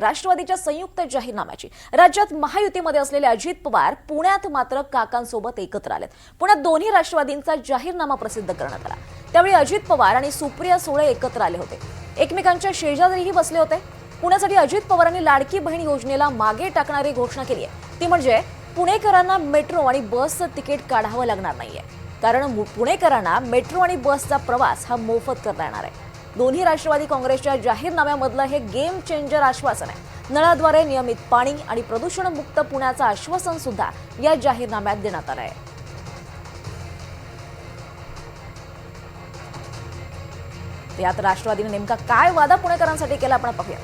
राष्ट्रवादीच्या संयुक्त जाहीरनाम्याची. राज्यात महायुतीमध्ये असलेले अजित पवार पुण्यात मात्र काकांसोबत एकत्र आलेत. पुण्यात दोन्ही राष्ट्रवादींचा जाहीरनामा प्रसिद्ध करण्यात आला. त्यावेळी अजित पवार आणि सुप्रिया सुळे एकत्र आले होते. एकमेकांच्या शेजारीही बसले होते. पुण्यासाठी अजित पवारांनी लाडकी बहीण योजनेला मागे टाकणारी घोषणा केली आहे. ती म्हणजे पुणेकरांना मेट्रो आणि बसचं तिकीट काढावं लागणार नाहीये. कारण पुणेकरांना मेट्रो आणि बसचा प्रवास हा मोफत करता येणार आहे. दोन्ही राष्ट्रवादी काँग्रेसच्या जाहीरनाम्यामधलं हे गेम चेंजर आश्वासन आहे. नळाद्वारे नियमित पाणी आणि प्रदूषणमुक्त पुण्याचं आश्वासन सुद्धा या जाहीरनाम्यात देण्यात आलं आहे यात राष्ट्रवादीने नेमका काय वादा पुणेकरांसाठी केला आपण पाहूया.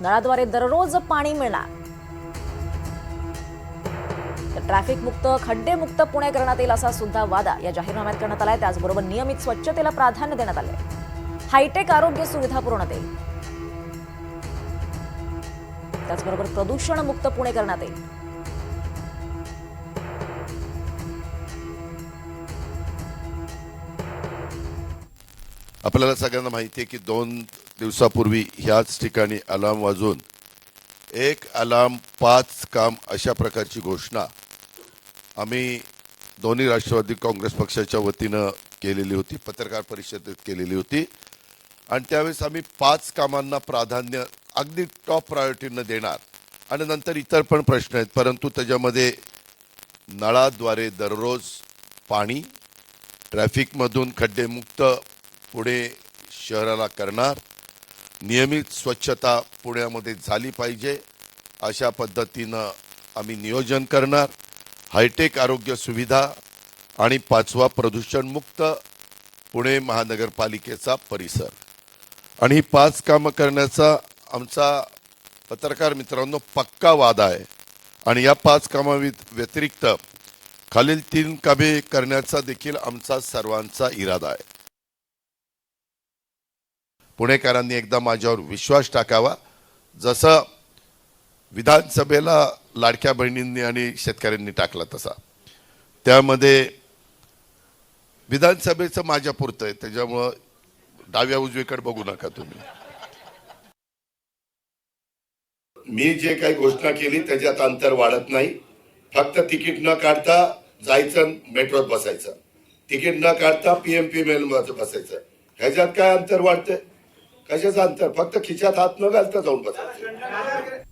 नळाद्वारे दररोज पाणी मिळणार ट्रॅफिक मुक्त खड्डे मुक्त पुणे करण्यात येईल असा सुद्धा वादा या जाहीरनाम्यात करण्यात आलाय. त्याचबरोबर नियमित स्वच्छतेला प्राधान्य देण्यात आले हायटेक आरोग्य सुविधा पुरवण्यात येईल त्याचबरोबर प्रदूषण मुक्त पुणे करण्यात येईल. आपल्याला सगळ्यांना माहिती आहे की दोन दिवसापूर्वी ह्याच ठिकाणी अलार्म वाजून एक अलार्म पाच काम अशा प्रकारची घोषणा आम्ही दोन्ही राष्ट्रवादी काँग्रेस पक्षाच्या वतीनं केलेली होती पत्रकार परिषदेत केलेली होती. आणि त्यावेळेस आम्ही पाच कामांना प्राधान्य अगदी टॉप प्रायोरिटीनं देणार आणि नंतर इतर पण प्रश्न आहेत परंतु त्याच्यामध्ये नळाद्वारे दररोज पाणी ट्रॅफिकमधून खड्डेमुक्त पुणे शहराला करणार नियमित स्वच्छता पुण्यामध्ये झाली पाहिजे अशा पद्धतीनं आम्ही नियोजन करणार. हायटेक आरोग्य सुविधा आणि पाचवा प्रदूषणमुक्त पुणे महानगरपालिकेचा परिसर. आणि ही पाच कामं करण्याचा आमचा पत्रकार मित्रांनो पक्का वादा आहे. आणि या पाच कामा व्यतिरिक्त खालील तीन कामे करण्याचा देखील आमचा सर्वांचा इरादा आहे. पुणेकरांनी एकदा माझ्यावर विश्वास टाकावा. जसं विधानसभेला लाडक्या बहिणींनी आणि शेतकऱ्यांनी टाकला तसा. त्यामध्ये विधानसभेचं माझ्या पुरतं आहे त्याच्यामुळं डाव्या उजवीकडे बघू नका तुम्ही. मी जे काही घोषणा केली त्याच्यात अंतर वाढत नाही. फक्त तिकीट न काढता जायचं मेट्रोत बसायचं. तिकीट न काढता पीएमपी मेल बसायचं. ह्याच्यात काय अंतर वाढतंय? कशाचं अंतर? फक्त खिशात हात न घालता जाऊन बसायचं.